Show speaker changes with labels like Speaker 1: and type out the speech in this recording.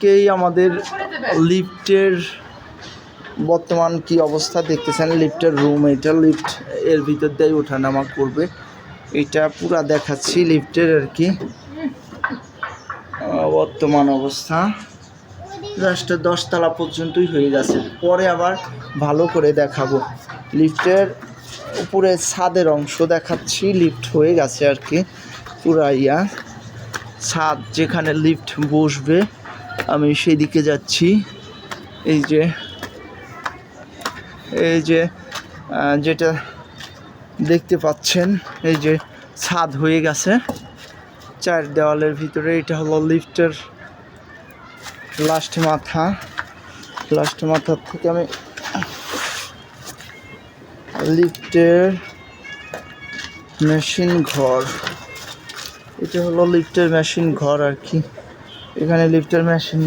Speaker 1: কেই আমাদের লিফটের বর্তমান কি অবস্থা দেখতেছেন? লিফটের রুম এটা লিফট এর ভিতর দিয়ে ওঠানামা করবে। এটা পুরা দেখাচ্ছি লিফটের আর কি। বর্তমান অবস্থা। জাস্ট দশতলা পর্যন্তই হয়ে গেছে। পরে আবার ভালো করে দেখাবো। লিফটের উপরে ছাদের অংশ দেখাচ্ছি। লিফট হয়ে গেছে আর কি। পুরা ইয়া। ছাদ যেখানে লিফট বসবে। আমি সেদিকে যাচ্ছি। এই যে এই যে যেটা দেখতে পাচ্ছেন, এই যে ছাদ হয়ে গেছে। চার দেওয়ালের ভিতরে, এটা হলো লিফটের লাস্ট মাথা। লাস্ট মাথার থেকে আমি লিফটের মেশিন ঘর। এটা হলো লিফটের মেশিন ঘর আর কি। এখানে লিফটের মেশিন